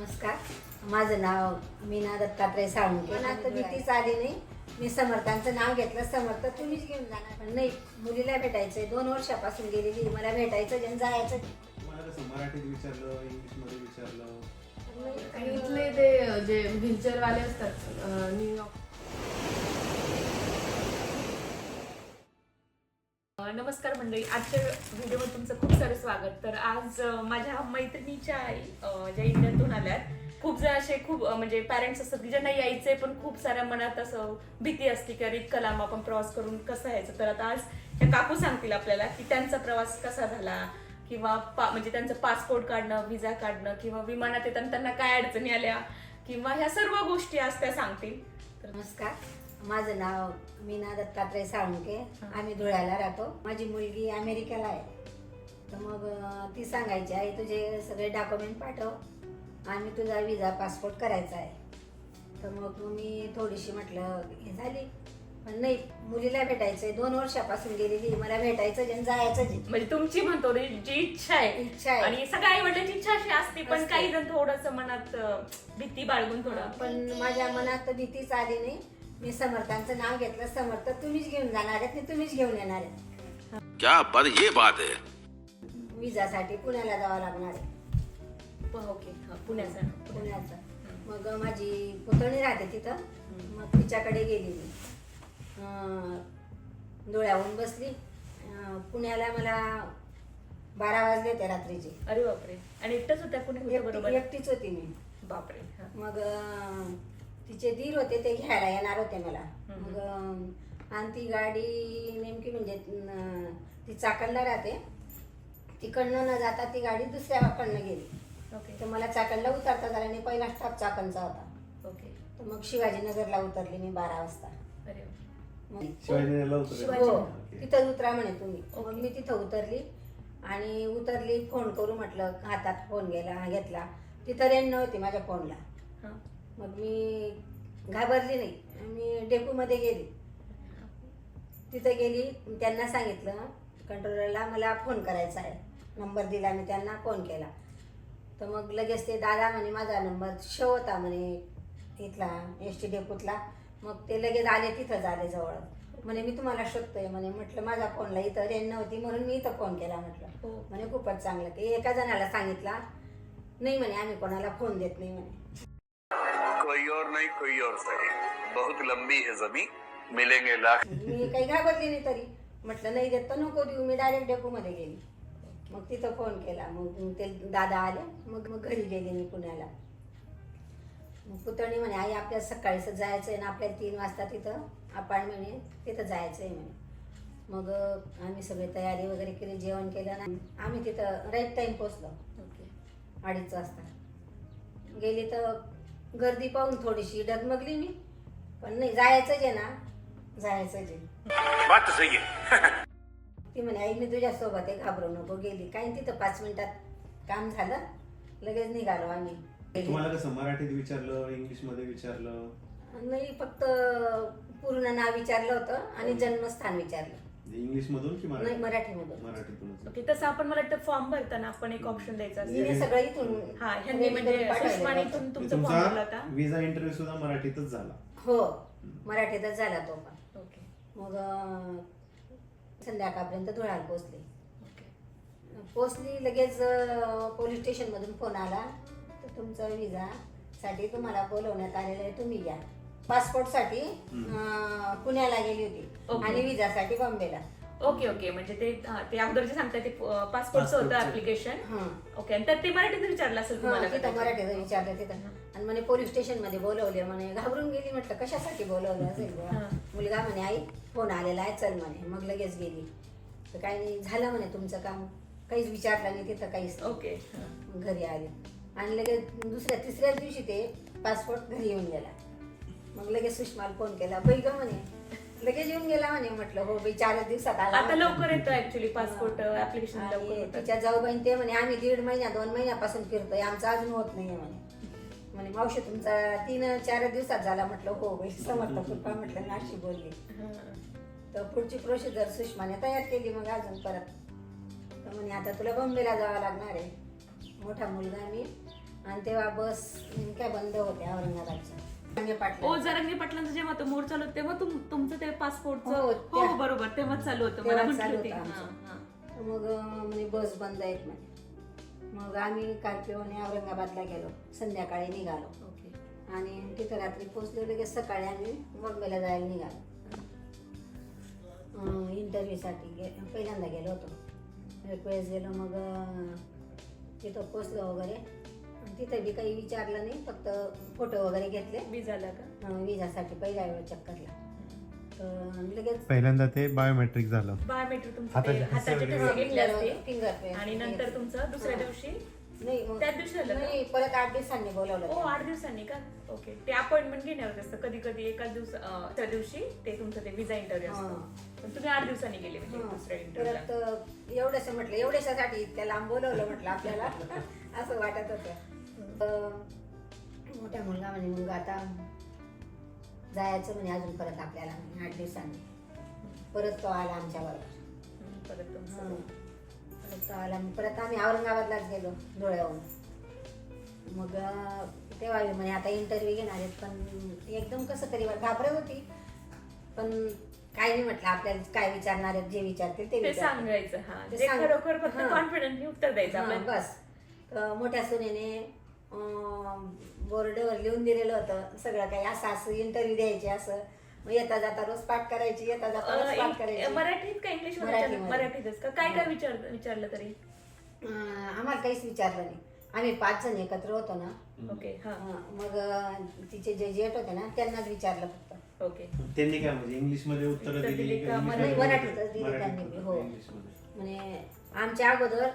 नमस्कार. माझं नाव मीना दत्तात्रय साळुंके मला तर भीतीच आली नाही. मी समर्थांचं नाव घेतलं. समर्थ तुम्हीच घेऊन जाणार. पण नाही मुलीला भेटायचंय. दोन वर्षापासून गेलेली मला भेटायचं ज्यांनी जायचं. मला कसं मराठीत विचारलं इंग्लिशमध्ये विचारलं? आणि इथले ते जे व्हीलचेअर वाले असतात न्यूयॉर्क नमस्कार मंडळी आजच्या व्हिडिओमध्ये तुमचं खूप सारं स्वागत. तर आज माझ्या मैत्रिणीच्या आई ज्या इंडियातून आल्यात खूप जण असे खूप म्हणजे पॅरेंट्स असतात की ज्यांना यायचंय पण खूप साऱ्या मनात असं भीती असते की अरे इतकं लांब आपण प्रवास करून कसं यायचं? तर आता आज त्या काकू सांगतील आपल्याला की त्यांचा प्रवास कसा झाला किंवा पा म्हणजे त्यांचं पासपोर्ट काढणं व्हिसा काढणं किंवा विमानात येताना त्यांना काय अडचणी आल्या किंवा ह्या सर्व गोष्टी आज त्या सांगतील. तर नमस्कार. माझं नाव मीना दत्तात्रय साळुंके. आम्ही धुळ्याला राहतो. माझी मुलगी अमेरिकेला आहे. तर मग ती सांगायची आई तुझे सगळे डॉक्युमेंट पाठव. आम्ही तुझा विजा पासपोर्ट करायचा आहे. तर मग मी थोडीशी म्हटलं हे झाली. पण नाही मुलीला भेटायचंय. दोन वर्षापासून गेलेली मला भेटायचं ज्यांनी जायचं जे. म्हणजे तुमची म्हणतो रे जी इच्छा आहे. इच्छा आहे. आणि सगळ्या आई वडिलांची इच्छा अशी असते पण असते. काही जण थोडस मनात अं, भीती बाळगून थोडं. पण माझ्या मनात तर भीतीच आली नाही. मी समर्थांचं नाव घेतलं समर्थ तुम्हीच घेऊन जाणार आहेत आणि तुम्हीच घेऊन येणार आहेत. क्या बात ये बात है। विजासाठी पुण्याला जावं लागणार आहे. ओके. हा, पुण्याचा. पुण्याचं. मग माझी पुतणी राहते तिथं. मग तिच्याकडे गेली मी. अं, डोळ्याहून बसली. अं, पुण्याला मला बारा वाजले होते रात्रीचे. अरे बापरे. आणि एकटंच होत्या पुणे होत्या एकटी- बरोबर? एकटीच होती मी. बापरे. हा. मग अं, तिचे दीर होते ते घ्यायला येणार होते मला. मग आणि ती गाडी नेमकी म्हणजे ती चाकणला राहते. तिकडनं न जाता ती गाडी दुसऱ्याकडनं गेली. ओके. तर मला चाकणला उतरता झाला नाही पहिला स्टॉप चाकणचा होता. ओके. तर मग शिवाजीनगरला उतरली मी बारा वाजता. अरे हो. तिथं उतरा म्हणे तुम्ही. मग मी तिथं उतरली आणि उतरली फोन करू म्हटलं हातात फोन गेला घेतला. तिथं रेंज नव्हती माझ्या फोनला. हा. मग मी घाबरली नाही. मी डेपोमध्ये गेली. तिथं गेली त्यांना सांगितलं कंट्रोलरला मला फोन करायचा आहे. नंबर दिला मी त्यांना फोन केला. तर मग लगेच ते दादा म्हणे माझा नंबर शो होता म्हणे इथला एस टी डेपोतला मग ते लगेच आले तिथं आले जवळ. म्हणे मी तुम्हाला शोधतोय. म्हणे म्हटलं माझ्या फोनला इथं रेंज नव्हती म्हणून मी इथं फोन केला म्हटलं. हो. म्हणे खूपच चांगलं. की एका जणाला सांगितला नाही म्हणे आम्ही कोणाला फोन देत नाही म्हणे. कोई और नहीं कोई और सही। बहुत लंबी है जमी मिलेंगे लाख। मी काही घाबरली नाही तरी. म्हटलं नाही देत तर नको देऊ मी डायरेक्ट डेपोमध्ये गेली. मग तिथं फोन केला. मग ते दादा आले. मग मग घरी गेले मी पुण्याला. मग पुतणी म्हणे आई आपल्याला सकाळीच जायचं आहे ना आपल्याला तीन वाजता तिथं अपॉइंटमेंट आहे. तिथं जायचं आहे म्हणे. मग आम्ही सगळी तयारी वगैरे केली जेवण केलं ना. आम्ही तिथं राईट टाईम पोचलो ओके अडीच वाजता. गेली तर गर्दी पाहून थोडीशी डगमगली मी. पण नाही जायचंच आहे ना. जायचंच आहे. बात तो सही है ती म्हणे आई मी तुझ्या सोबत आहे घाबरू नको गेली. काही तिथं पाच मिनिटात काम झालं. लगेच निघालो आम्ही. तुम्हाला कसं मराठीत विचारलं इंग्लिशमध्ये विचारलं? नाही फक्त पूर्ण नाव विचारलं होतं आणि जन्मस्थान विचारलं. इंग्लिश मधून की नाही मराठी मराठीमधून. मराठीतूनच. ओके तसं आपण मला वाटतं फॉर्म भरताना आपण एक ऑप्शन द्यायचा. मी हे असतो सगळं इथून हा ह्यांनी म्हणजे सुषमाने पाठवलेलं इथून होतं. तुमचा फॉर्म भरला तुमचा होता? विजा इंटरव्ह्यू सुद्धा मराठीतच झाला. हो. मराठीतच झाला तो पण. ओके. मग अं, संध्याकाळपर्यंत धुळ्याला पोचले ओके. पोचली लगेच पोलीस स्टेशनमधून फोन आला. तर तुमचं विजासाठी तुम्हाला बोलवण्यात आलेलं आहे तुम्ही या. पासपोर्टसाठी अं, पुण्याला गेली होती. ओके. आणि विजासाठी बॉम्बेला. Okay okay. म्हणजे ते हा, ते अगोदर जे सांगताय ते पासपोर्टचं होतं Passportचं. ऍप्लिकेशन हां. ओके आणि त्यात ते मराठीत विचारलं असेल तुम्हाला तिथं कदाचित. मराठीचं विचारलं तिथं. आणि म्हणे पोलीस स्टेशनमध्ये बोलवले. म्हणे घाबरून गेली. म्हटलं कशासाठी बोलवलं असेल बुवा? हां. मुलगा म्हणे आई फोन आलेला आहे चल म्हणे. मग लगेच गेली. तर काही नाही झालं म्हणे तुमचं काम. काहीच विचारलं नाही तिथं काहीच नाही. ओके. हा. घरी आले. आणि लगेच दुसऱ्या तिसऱ्या दिवशी ते पासपोर्ट घरी येऊन गेला. मग लगेच सुषमाला फोन केला बाई ग म्हणे लगेच येऊन गेला म्हणे. म्हटलं हो बाई चारच दिवसात आला आता लवकर येतं ऍक्च्युली पासपोर्ट ऍप्लिकेशन लवकर आणि होतं. तिच्या जाऊबाईन ते म्हणे आम्ही दीड महिन्या दोन महिन्यापासून फिरतोय आमचं अजून होत नाहीये म्हणे. म्हणे मावशी तुमचा तीन चार दिवसात झाला. म्हटलं हो बाई समर्थ कृपा म्हटलं नाशी बोलली. हा. तर पुढची प्रोसिजर सुषमाने तयार केली मग अजून परत. तर म्हणे आता तुला बॉम्बेला जावं लागणार आहे. मोठा मुलगा मी. आणि तेव्हा बस काय बंद होत्या औरंगाबादच्या. रंगे ओ पाटला. जरंगे पाटलांचं जेव्हा तो मोर चालू तेव्हा तुम तुमचं ते हो, हो त्या- हो, बरोबर तेव्हाच चालू होतं मला तेव्हा म्हटली चालू होती हा. हा. मग अं, म्हणे बस बंद आहेत म्हणे. मग आम्ही कारपिओने औरंगाबादला गेलो संध्याकाळी निघालो. ओके. आणि तिथं रात्री पोचलो लगेच सकाळी आम्ही बॉम्बेला जायला निघालो. इंटरव्ह्यूसाठी गे पहिल्यांदा गेलो होतो. एक वेळेस गेलो मग अं, तिथं पोचलो वगैरे. तिथं बी काही विचारलं नाही फक्त फोटो वगैरे घेतले. विजाला का? अं, विजासाठी पहिल्या वेळ चक्करला. तर लगेच पहिल्यांदा ते बायोमेट्रिक झालं. बायोमेट्रिक तुमचे हाताचे ते हाताचे ठसे ठसे घेतले असते. फिंगर आणि नंतर तुमचं दुसऱ्या दिवशी? नाही मग त्याच दिवशी झालं का? नाही परत आठ दिवसांनी बोलवलं हो. आठ दिवसांनी का? ओके ते अपॉइंटमेंट घेण्यावर असतं कधी कधी एकाच दिवस अं, त्या दिवशी ते तुमचं ते विजा इंटरव्ह्यू असतो. पण तुम्ही आठ दिवसांनी गेले म्हणजे हं. दुसऱ्या इंटरव्ह्यूला परत एवढंच म्हटलं एवढ्यासाठी त्या लांब बोलवलं म्हटलं आपल्याला. असं वाटत होतं. मोठा मुलगा म्हणे मग आता जायचं म्हणे अजून परत आपल्याला म्हणे आठ दिवसांनी. परत तो आला आमच्या बरोबर. परत तुमचं. परत तो आला. परत आम्ही औरंगाबादलाच गेलो डोळ्याहून मग तेव्हा म्हणे आता इंटरव्ह्यू घेणार आहेत पण एकदम कसं तरी घाबरत होती. पण काय नाही म्हटलं आपल्याला काय विचारणार आहेत जे विचारतील ते. सांगायचं हा. खरोखर फक्त हा. कॉन्फिडंटली उत्तर द्यायचं हा, बस. मोठ्या सुनेने बोर्डवर लिहून दिलेलं होतं सगळं काही असं असं इंटरव्ह्यू द्यायचे असं. मग येता जाता रोज पाठ करायची येता जाता रोज पाठ करायची. मराठीत का इंग्लिश. मराठीतच का? काय काय विचार विचारलं तरी? अं, आम्हाला काहीच विचारलं नाही. आम्ही पाच जण एकत्र होतो ना. ओके हा. मग तिचे जे जेट होते ना त्यांनाच विचारलं फक्त. ओके. त्यांनी काय म्हणजे इंग्लिशमध्ये उत्तर दिली मराठीतच दिली? त्यांनी, हो. म्हणजे आमच्या अगोदर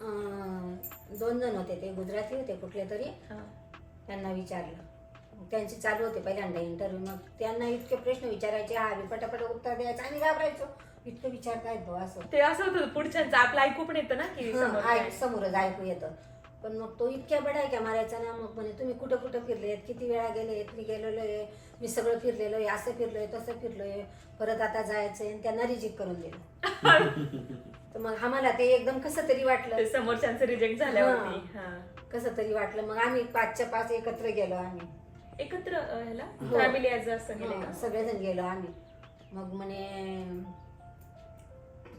दोन जण होते ते गुजराती होते कुठले तरी. हा. त्यांना विचारलं. त्यांचे चालू होते पहिल्यांदा इंटरव्ह्यू मग त्यांना इतके प्रश्न विचारायचे हा बी पटापट उत्तर द्यायचं आणि घाबरायचो. इतकं विचारतायत भाऊ असं. ते असं होतं पुढच्यांचं आपलं ऐकू पण येतं ना की समोर ऐक. समोरच ऐकू येतं. पण मग तो इतक्या बडायक्या मारायचा ना मग म्हणे तुम्ही कुठं कुठं फिरलेत? किती वेळा गेलेत मी गेलेलो आहे. मी सगळं फिरलेलो आहे. असं फिरलोय तसं फिरलोय. परत आता जायचंय. आणि त्यांना रिजेक्ट करून दिलं. तर मग आम्हाला ते एकदम कसं तरी वाटलं. समोरच्यांचं रिजेक्ट झाल्यावरती हा. कसं तरी वाटलं. मग आम्ही पाचच्या पाच एकत्र गेलो आम्ही. एकत्र अं, ह्याला? हो. फॅमिली असं गेले हं, का? सगळेजण गेलो आम्ही. मग म्हणे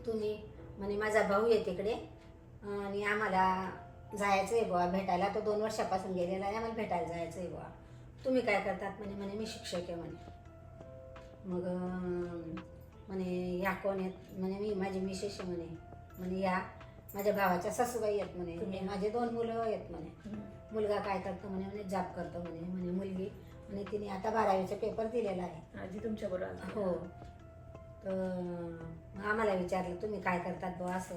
तुम्ही म्हणे माझा भाऊ आहे तिकडे. आणि आम्हाला जायचं आहे बुवा भेटायला. तो दोन वर्षापासून गेलेला आहे आम्हाला भेटायला जायचं आहे बुवा. तुम्ही काय करतात म्हणे? म्हणे मी शिक्षक आहे म्हणे. मग अं, म्हणे या कोण आहेत? म्हणे मी माझी मिसेस आहे म्हणे. म्हणे या. माझ्या भावाच्या सासूबाई आहेत म्हणे? माझे दोन मुलं आहेत म्हणे. मुलगा काय करतो म्हणे? म्हणे जॉब करतो म्हणे. म्हणे मुलगी. म्हणे तिने आता बारावीचा पेपर दिलेला आहे. आजी तुमच्या बरोबर हो. तर आम्हाला विचारलं तुम्ही काय करतात बुवा असं?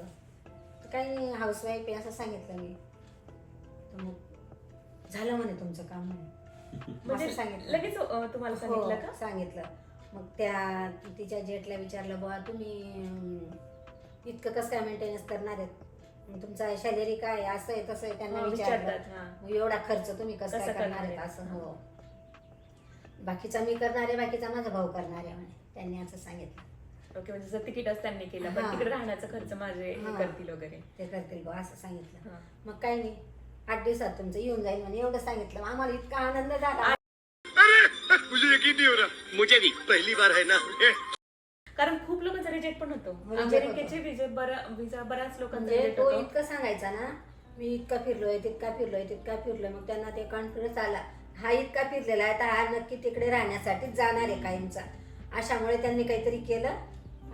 तर काही हाऊसवाईफ आहे असं सांगितलं मी. तर मग झालं म्हणे तुमचं काम म्हणे. म्हणजे सांगितलं. लगेच तुम्हाला सांगितलं हो, का? सांगितलं. मग त्या तिच्या जेटला विचारलं बुवा तुम्ही इतकं कसं काय मेंटेनन्स करणार आहेत? तुमचा सॅलरी काय? असं आहे तसं आहे त्यांना हा, विचारतात हा. एवढा खर्च तुम्ही कसं काय करणार आहेत? आहे? असं हो. बाकीचा मी करणार आहे बाकीचा माझा भाऊ करणार आहे म्हणे. त्यांनी असं सांगितलं. ओके म्हणजे जर तिकीटच त्यांनी केलं पण हा. तिकडे राहण्याचा खर्च माझे हे हा. करतील वगैरे. ते करतील असं सांगितलं. हा. मग काही नाही. आठ दिवसात तुमचं येऊन जाईल म्हणे. एवढं सांगितलं. आम्हाला इतका आनंद झाला मुझे यकीन नहीं हो रहा मुझे भी। पहली बार है ना। कारण खूप लोकांचा रिजेक्ट पण होतो. reject अमेरिकेचे विजे बरं विजा बऱ्याच लोकांचा म्हणजे रिजेक्ट तो होतो. इतकं सांगायचा ना मी इतका फिरलोय तितका फिरलोय तितका फिरलोय मग त्यांना ते कॉन्फिडन्स आला. हा इतका फिरलेला आहे तर हा नक्की तिकडे राहण्यासाठीच जाणार आहे कायमचा. अशामुळे त्यांनी काहीतरी केलं.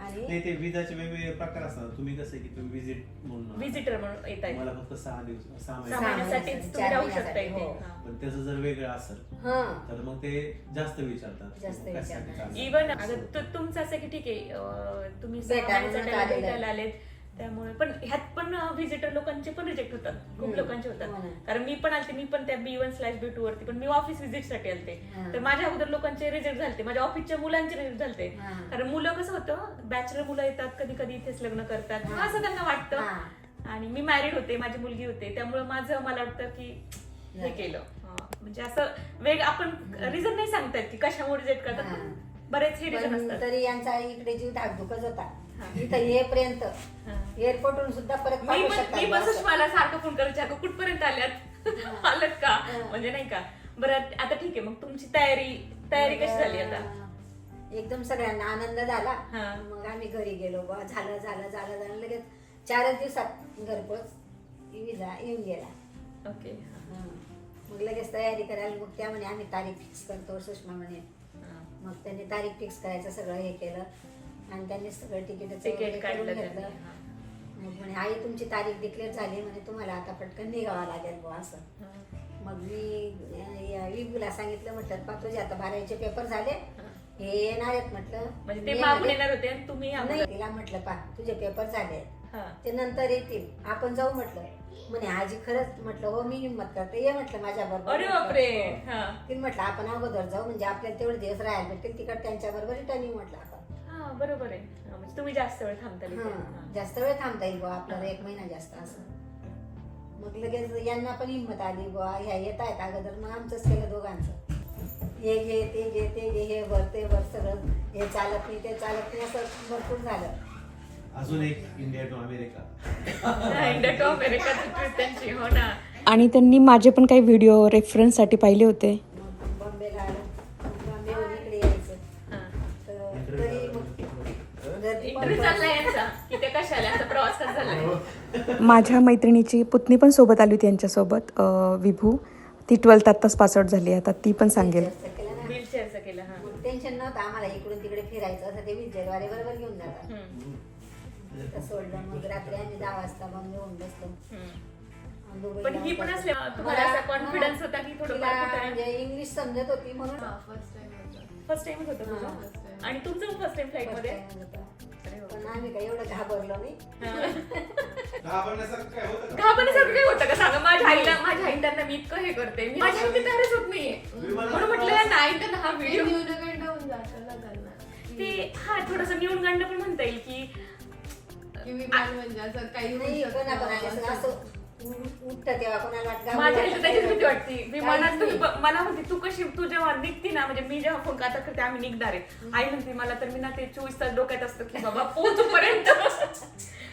आणि नाही ते विजाचे वेगवेगळे प्रकार असतात तुम्ही कसं आहे की तुम्ही विजिट म्हणून व्हिजिटर म्हणून येत आहेत मला फक्त सहा दिवस सहा सहा महिने महिन्यासाठीच तुम्ही राहू शकता इथे हो. पण त्याचं जर वेगळं असेल हा तर मग ते जास्त विचारतात जास्त कशासाठी विचारतात. चाललंय? तु- तुमचं असं की ठीक आहे अं, तुम्ही सहा भेटायला महिन्यासाठी म्हणून आलेले. भेटायला आलेत त्यामुळे पण ह्यात पण व्हिजिटर लोकांचे पण रिजेक्ट होतात खूप. लोकांचे हो होतात ना. कारण मी पण आलते मी पण त्या B one slash B two वरती पण मी ऑफिस व्हिजिटसाठी आलते हा. तर माझ्या अगोदर लोकांचे रिजेक्ट झालते माझ्या ऑफिसच्या मुलांचे रिजेक्ट झालते हा. कारण मुलं कसं होतं बॅचलर मुलं येतात कधी कधी इथेच लग्न करतात हा. असं त्यांना वाटतं हा. आणि मी मॅरिड होते माझी मुलगी होते त्यामुळे माझं मला वाटतं की हे. केलं हा. म्हणजे असं वेग आपण रिझन नाही सांगतायत की कशामुळे रिजेक्ट करतात हा. बरेच हे रिझन असतात तरी यांचा इकडे जीव धाकधुकच होता हा. इथं येईपर्यंत. हा. एअरपोर्टवरून सुद्धा परत मी पाठवू पण शकतात मी बुवा पण असं. सुषमाला सारखं फोन करायचे अगं कुठपर्यंत आल्यात? आलत का? म्हणजे नाही का? बरं आता ठीक आहे मग तुमची तयारी तयारी कशी झाली आता? अं, एकदम सगळ्यांना आनंद झाला. हा. मग आम्ही घरी गेलो बा. झालं झालं झालं झालं. लगेच चारच दिवसात घरपोच विजा येऊन गेला. ओके. हं. मग लगेच तयारी करायला मग त्या म्हणे आम्ही तारीख फिक्स करतो सुषमा म्हणे. मग त्यांनी तारीख फिक्स करायचं सगळं हे केलं. आणि त्यांनी सगळं तिकीट तिकीट. मग म्हणे आई तुमची तारीख डिक्लेअर झाली म्हणे तुम्हाला आता पटकन निघावं लागेल बुवा असं. मग मी विभूला सांगितलं म्हटलं पा तुझे आता बारावीचे पेपर झाले हे. येणार आहेत म्हटलं. म्हणजे ते मे मागून मध्ये- येणार होते आणि तुम्ही नाही तिला म्हटलं पा तुझे पेपर झाले. ते नंतर येतील. आपण जाऊ म्हटलं. म्हणे आजी खरंच म्हटलं हो मी हिंमत करते. ये म्हटलं माझ्या बरोबर हा. तिने म्हटलं आपण अगोदर जाऊ म्हणजे आपल्याला तेवढे दिवस राहायला भेटतील. तिकड त्यांच्या बरोबर रिटर्न येऊ म्हटलं आपण. हा बरोबर आहे. हा, म्हणजे तुम्ही जास्त वेळ थांबता तिथे. हा, हा. जास्त वेळ थांबता येईल बुवा आपल्याला एक महिना जास्त असं. मग लगेच यांना पण हिंमत आली बुवा ह्या येत आहेत अगोदर मग आमचंच केलं दोघांचं. हे घे ते घे ते घे हे भर ते भर सगळं. हे चालत नाही ते चालत नाही असं भरपूर झालं. अजून एक India to America India to अमेरिकाची trip त्यांची हो ना. आणि त्यांनी माझे पण काही व्हिडिओ रेफरन्ससाठी पाहिले होते मग बॉम्बेला आलो मग बॉम्बेहून इकडे यायचं हा. तर तरी मग गर्दी इंटरव्ह्यू पण- चालला यांचा की ते कशाला यांचा प्रवास कसा झालाय माझ्या मैत्रिणीची पुतणी पण सोबत आली होती यांच्यासोबत विभू. ती ट्वेल्थ आत्ताच पासआउट झाली आता ती पण सांगेल. हा. टेन्शन नव्हतं आम्हाला इकडून तिकडे फिरायचं असं ते विजयवारे बरोबर घेऊन जातात. सोडलं मग रात्री आम्ही दहा वाजता मग येऊन बसलो. पण ही पण तुम्हाला असा कॉन्फिडन्स. होता की थोडं म्हणजे इंग्लिश समजत होती म्हणून. फर्स्ट टाइम होतं. आणि तुमचं फर्स्ट टाइम फ्लाईटमध्ये. पण आम्ही काही एवढं घाबरलो नाही. घाबरण्यासारखं काय होतं का? घाबरण्यासारखं काय होतं का? सांगा माझ्या आईला माझ्या आई त्यांना मी इतकं हे करते. मी माझ्या आई तयारच होत नाहीये. विमानात म्हणून म्हटलं हा व्हिडिओ न्यूनगंड होऊन जातं ना त्यांना. ते हा थोडस न्यूनगंड पण म्हणता येईल की की विमान म्हणजे असं काही होऊ नाही शकतं. असं. असं उठतं तेव्हा कोणाला वाटतं माझ्या त्याचीच भीती वाटते. काहीच विमानात तुम्ही. ब- मला म्हणते तू कशी तू जेव्हा निघती ना म्हणजे मी जेव्हा फोन आता करते आम्ही निघणार आहे. आई म्हणते मला तर मी ना ते चोवीस तास डोक्यात असतं की बाबा पोहोचूपर्यंत.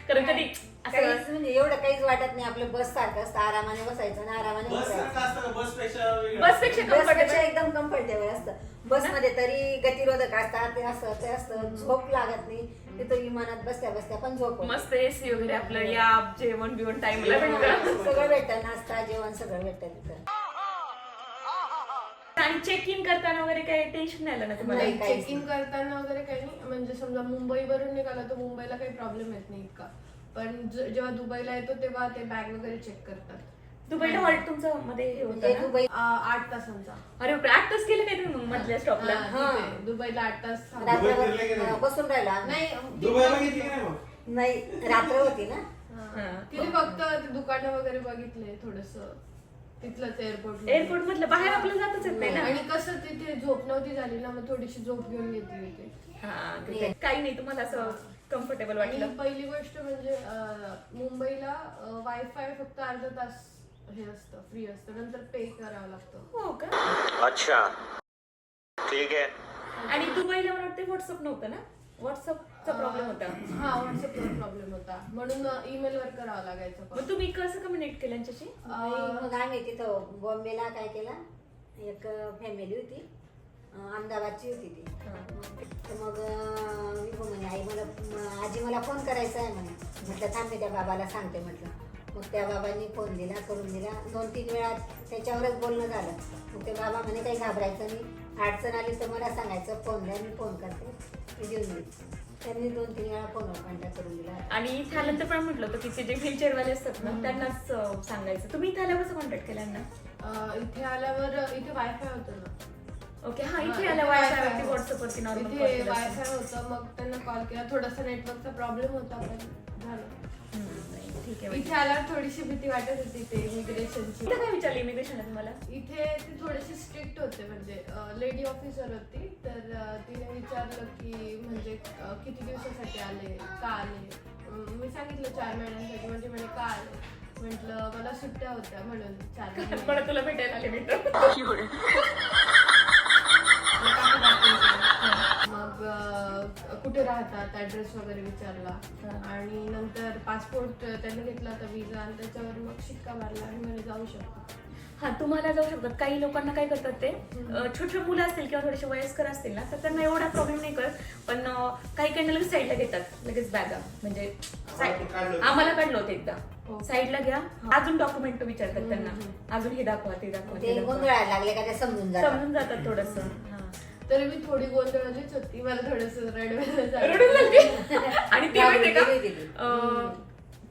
कारण कधी असं काहीच म्हणजे एवढं काहीच वाटत नाही आपलं बस सारखं असतं आरामाने बसायचं आणि आरामाने बस का? बसपेक्षा. एकदम कम्फर्टेबल असतं. बसमध्ये तरी गतिरोधक असतात ते असतं ते असतं झोप लागत नाही. तिथं विमानात बसल्या बसल्या पण झोप. मस्त एसी वगैरे आपलं या जेवण बिवण टाइमला हा, भेटतं सगळं भेटतं नाश्ता जेवण सगळं भेटतं तिथं. आणि चेक इन करताना वगैरे काही टेन्शन नाही आलं ना तुम्हाला? नाही, काहीच चेक इन करताना वगैरे काही नाही. म्हणजे समजा मुंबईवरून निघाला तर मुंबईला काही प्रॉब्लेम येत नाही इतका. पण ज- जेव्हा दुबईला येतो तेव्हा ते बॅग वगैरे चेक करतात. दुबईला हॉल्ट तुमचं मध्ये हे म्हणजे होतं ना? दुबई आठ तासांचा अरे बापरे, आठ तास केलं काय तुम्ही मधल्या स्टॉपला हा. दुबईला आठ तास थांबा. दुबई रात्रभर फिरले की नाही? अं, बसून राहिलो आम्ही. नाही दुबईला नाही मग नाही रात्र होती ना हा. तिथे फक्त ते दुकानं वगैरे बघितले थोडस तिथलंच एअरपोर्ट एअरपोर्ट मधलं बाहेर आपलं जातच येत नाही ना आणि कसं तिथे झोप नव्हती झाली ना मग थोडीशी झोप घेऊन घेतली हा, आहे. काही नाही तुम्हाला असं कम्फर्टेबल आणि वाटलं पहिली गोष्ट म्हणजे अं, मुंबईला वायफाय फक्त अर्धा तास हे असतं फ्री असतं. नंतर पे करावं लागतं. हो का? अच्छा. ठीक है आणि दुबईला मला वाटतं व्हॉट्सअप नव्हतं ना? व्हॉट्सअपचा प्रॉब्लेम होता. हा व्हॉट्सअपवर प्रॉब्लेम होता. म्हणून ईमेल वर करावं लागायचं पण. मग तुम्ही कसं कम्युनिकेट केलं यांच्याशी? नाही, मग आम्ही तिथं बॉम्बेला काय केलं? एक फॅमिली होती. अं, अहमदाबादची होती ती. तर मग अं, मी पण म्हणे आई मला म- आजी मला फोन करायचा आहे म्हणे. म्हटलं थांब त्या बाबाला सांगते म्हटलं. मग त्या बाबांनी फोन दिला करून दिला. दोन तीन वेळा त्याच्यावरच बोलणं झालं. मग ते बाबा म्हणे काही घाबरायचं नाही. अडचण आली तर मला सांगायचं. फोन द्या मी फोन करते. मी देऊन देईन. त्यांनी दोन तीन वेळा फोनवर कॉन्टॅक्ट करून दिला. आणि इथे आल्यानंतर पण म्हटलं होतं की ते जे व्हीलचेअर वाले असतात ना त्यांनाच सांगायचं. तुम्ही इथे आल्यावर कॉन्टॅक्ट केला अं, इथे आल्यावर इथे वायफाय होतं ना. ओके हा हा, इथे इथे आल्या Wi-Fi वायफायवरती होतं. व्हॉट्सअपवरती नॉर्मल इथे वायफाय होतं. मग त्यांना कॉल केला. थोडासा नेटवर्कचा प्रॉब्लेम होता पण झालं. ठीक आहे इथे आल्यावर थोडीशी भीती वाटत होती ते इमिग्रेशनची इथं काय विचारलं इमिग्रेशन तुम्हाला? इथे ते थोडेसे स्ट्रिक्ट होते म्हणजे लेडी ऑफिसर होती तर तिने विचारलं की म्हणजे किती दिवसासाठी आले का आले? मी सांगितलं चार महिन्यांसाठी म्हणजे म्हणे का आले? म्हटलं मला सुट्ट्या होत्या म्हणून चार तुला भेटायला आले मित्र. कुठे राहतात ऍड्रेस वगैरे विचारला. आणि नंतर पासपोर्ट त्यांनी घेतला होता विजा आणि त्याच्यावर मग शिक्का मारला आणि म्हणे जाऊ शकतो. हा तुम्हाला जाऊ शकतात. काही लोकांना काय करतात ते छोटे मुलं असतील किंवा थोडेसे वयस्कर असतील ना तर त्यांना एवढा प्रॉब्लेम नाही करत पण काही काही लगेच साईडला घेतात. लगेच बॅगा म्हणजे आम्हाला काढलं होतं एकदा. साईडला घ्या. अजून डॉक्युमेंट विचारतात त्यांना. अजून हे दाखवा ते दाखवा ते ते दाखवा. गोंधळायला लागले का ते समजून जातात? समजून जातात थोडस. तरी मी थोडी गोंधळलीच होती. मला थोडस. जाते आणि ते माहितीये का. अं,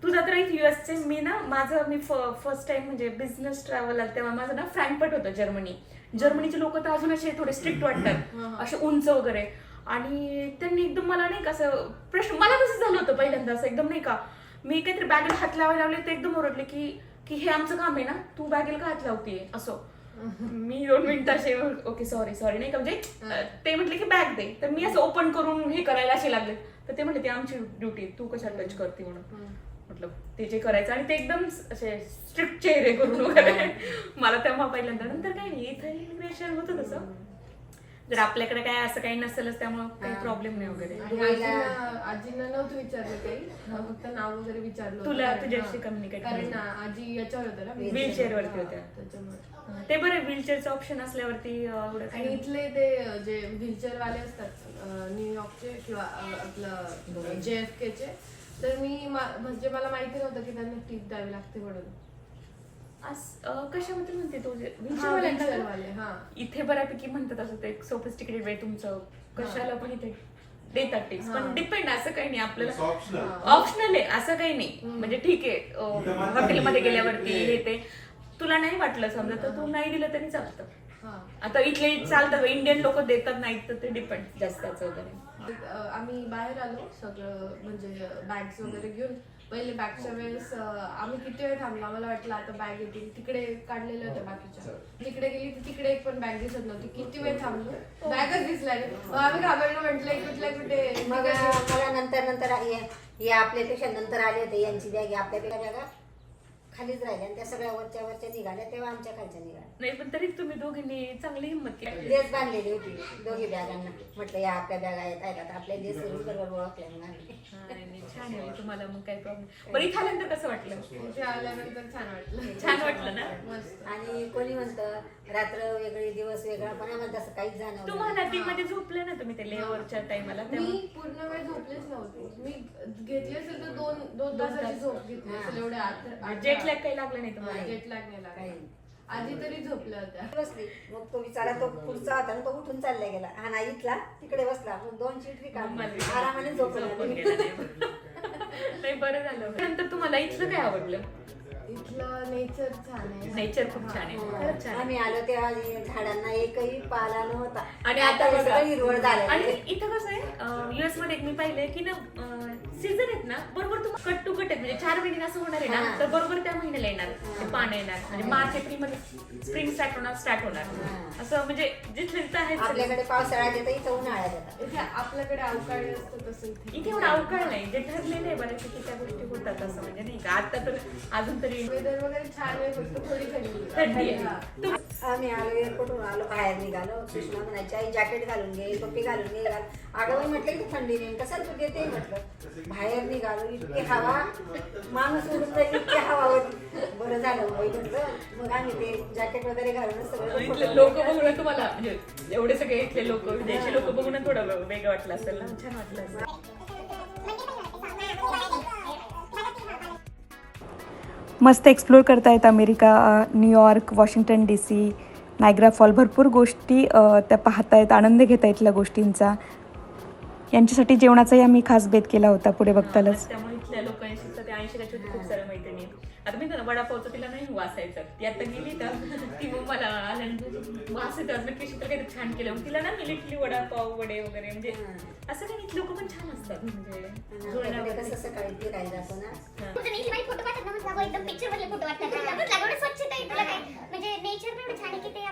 तुझा तर एक युएसचे मी ना माझं मी फर्स्ट टाइम म्हणजे बिझनेस ट्रॅव्हल तेव्हा माझं ना फ्रँकफर्ट होतं जर्मनी. जर्मनीचे लोक तर अजून असे थोडे स्ट्रिक्ट वाटतात. असे उंच वगैरे. आणि त्यांनी एकदम मला नाही का असं प्रश्न मला कसं झालं होतं पहिल्यांदा असं एकदम नाही का. मी काहीतरी बॅगेला हात लावायला लावले ते एकदम ओरडले की की हे आमचं काम आहे ना तू बॅगेला का हात लावतीये? असं. मी दोन मिनिटं असे ओके सॉरी सॉरी नाही का म्हणजे ते म्हटले की बॅग दे. तर मी असं ओपन करून हे करायला असे लागले. तर ते म्हटले ती आमची ड्युटी तू कशा टच करते म्हणून? म्हटलं ते जे करायचं आणि ते एकदम असे स्ट्रिक्ट चेहरे करून वगैरे. मला तेव्हा पहिल्यांदा नंतर काही नाही इथं इमिग्रेशन होतं तसं. जर आपल्याकडे काय असं काही नसेलच त्यामुळे काही प्रॉब्लेम नाही वगैरे. आणि आजींना नव्हतं विचारलं काही. फक्त नाव वगैरे विचारलं. तुला तुझ्याशी communicate कारण आजी याच्यावर होत्या ना. Wheelchair वरती होत्या. त्याच्यामुळे. ते बरं व्हीलचेअरचं ऑप्शन असल्यावरती आणि इथले ते जे व्हीलचेअर वाले असतात न्यूयॉर्कचे किंवा आपलं जे एफ चे तर मी म्हणजे मला माहिती नव्हतं की त्यांना टीप द्यावी लागते म्हणून. कशाबद्दल म्हणते तू हा इथे बऱ्यापैकी म्हणतात असं ते सोफिस्टिकेटेड वे तुमचं कशाला पण इथे देतात टिप्स पण. डिपेंड असं काही नाही आपल्याला ऑप्शनल ऑप्शनल आहे असं काही नाही. म्हणजे ठीक आहे हॉटेलमध्ये गेल्यावरती हे ते. तुला नाही वाटलं समजा तर तू नाही दिलं तरी चालतं. हा. आता इथले चालतं इंडियन लोक देतात नाही तर ते डिपेंड जास्त त्याचं वगैरे. आम्ही बाहेर आलो सगळं म्हणजे बॅग्स वगैरे घेऊन. पहिले बॅगच्या वेळेस अ, आम्ही किती वेळ थांबलो? आम्हाला वाटलं आता बॅग येतील. तिकडे काढलेल्या होत्या बाकीच्या. तिकडे गेली तर तिकडे एक पण बॅग दिसत नव्हती. किती वेळ थांबलो? बॅगच दिसला नाही मग आम्ही घाबरलो म्हटलं कुठल्या कुठे? मग मला नंतर नंतर हे- हे आपल्यापेक्षा नंतर आले होते. यांची बॅग आपल्यापेक्षा बॅगा खालीच राहिल्या आणि त्या सगळ्या वरच्या वरच्या निघाल्या तेव्हा आमच्या खालच्या निघाल्या. नाही पण तरी तुम्ही दोघींनी चांगली हिंमत केली. लेस बांधलेली होती दोघी बॅगांना. म्हटलं या आपल्या बॅगा येत आहेत आता आपल्या लेस बरोबर ओळखल्या हा, नाही, नाही, छान आहे तुम्हाला मग काही प्रॉब्लेम बरं इथं आल्यानंतर कसं वाटलं? इथे आल्यानंतर छान वाटलं. छान वाटलं ना? मस्त. आणि कोणी म्हणतं रात्र वेगळी दिवस वेगळा पण आम्हाला तसं काहीच जाणवलं तुम्हाला ती मध्ये झोपलं ना तुम्ही ते लेवरच्या टाइमला मी पूर्ण वेळ झोपलेच नव्हते. मी घेतली असेल तर दोन दोन तासाची झोप घेतली असेल एवढे आठ जेट लॅग काही लागलं नाही तुम्हाला. जेट लॅग नाही लागला. काही. आधी तरी झोपल्या होत्या बसली. मग तो विचारा तो पुढचा होता ना तो उठून चालला गेला. हा नाही इथला तिकडे बसला. मग दोन सीट रिकामी आरामाने झोपला. नाही. नाही बरं झालं नंतर तुम्हाला इथलं काय आवडलं? इथलं नेचर छान आहे. नेचर खूप छान आहे. खरंच छान आहे. आम्ही आलो तेव्हा हे झाडांना एकही पाला नव्हता. आणि आता हे बघा. हिरवळ झालं आणि इथं कसं आहे युएसमध्ये एक मी पाहिलंय की ना सीझन आहेत ना बरोबर तुम्ही कट टू कट आहेत. म्हणजे चार महिने असं होणार आहे ना हा. तर बरोबर त्या महिन्याला येणार. ते पाणी येणार. म्हणजे मार्च एप्रिलमध्ये स्प्रिंग स्टार्ट होणार स्टार्ट होणार. हा. असं म्हणजे जिथले तिथं आहे. आपल्याकडे पावसाळ्यात येतं इथं उन्हाळ्यात येतात इथे आपल्याकडे अवकाळी असतं तसं इथे. इथे एवढं अवकाळ नाही. जे ठरलेलं आहे बऱ्यापैकी त्या गोष्टी होतात असं म्हणजे नाही का. आता तर अजून तरी वेदर वगैरे छान आहे फक्त थोडी थंडी. थंडी आहे. हा. आम्ही आलो एअरपोर्टून आलो बाहेर निघालो. सुषमा म्हणायची आई जॅकेट घालून घे टोपी घालून घे. घाल अगं मी म्हटलं की थंडी नाही. कसं तू देते? म्हटलं. बाहेर निघालो इतकी हवा. माणूस जाईल इतकी हवा होती. बरं झालं मग आम्ही ते जॅकेट वगैरे घालून सगळं लोक बघून तुम्हाला एवढे सगळे इथले लोक विदेशी लोक बघून थोडं वेगळं वाटलं असेल ना? छान वाटलं असेल. मस्त एक्सप्लोर करतायत America uh, New York Washington D C Niagara fall भरपूर गोष्टी त्या पाहतायत आनंद घेत इथल्या गोष्टींचा. यांच्यासाठी जेवणाचाही आम्ही खास बेत केला होता पुढे बघतालच. त्यामुळे इथल्या लोकांशी तर ते ऐंशी लक्ष खूप साऱ्या मैत्रिणी. आता मी वडापावचं तिला नाही वाचायचं ती आता गेली तर ती मग मला आल्यानंतर वास येतो. तर काहीतरी छान केलं. तिला ना मिलिटरी वडापाव वडे वगैरे म्हणजे असं काही लोक पण छान असतात. म्हणजे. कसं सकाळी फिरायला जातो ना एकदम पिक्चर मधले फोटो वाटतात. स्वच्छता म्हणजे नेचर पण छान आहे की ते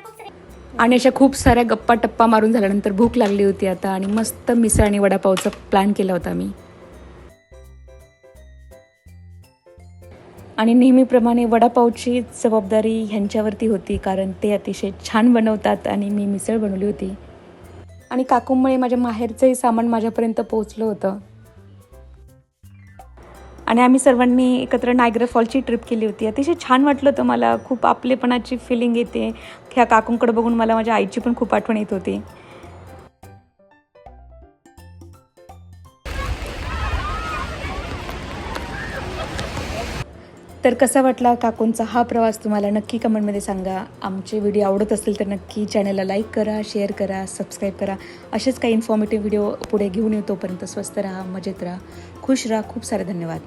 आणि अशा खूप साऱ्या गप्पा टप्पा मारून झाल्यानंतर भूक लागली होती आता आणि मस्त मिसळ आणि वडापावचा प्लॅन केला होता मी. आणि नेहमीप्रमाणे वडापावची जबाबदारी ह्यांच्यावरती होती कारण ते अतिशय छान बनवतात आणि मी मिसळ बनवली होती. आणि काकूमुळे माझ्या माहेरचंही सामान माझ्यापर्यंत पोहोचलं होतं. आणि आम्ही सर्वांनी एकत्र नायग्रा फॉलची ट्रिप केली होती. अतिशय छान वाटलं होतं मला. खूप आपलेपणाची फिलिंग येते. ह्या काकूंकडे बघून मला माझ्या आईची पण खूप आठवण येत होती. तर कसा वाटला काकूंचा हा प्रवास तुम्हाला नक्की कमेंटमध्ये सांगा. आमचे व्हिडिओ आवडत असतील तर नक्की चॅनलला लाईक करा शेअर करा सबस्क्राईब करा. असेच काही इन्फॉर्मेटिव्ह व्हिडिओ पुढे घेऊन येऊ तोपर्यंत स्वस्त राहा मजेत राहा. खुश राहा. खूप सारे धन्यवाद.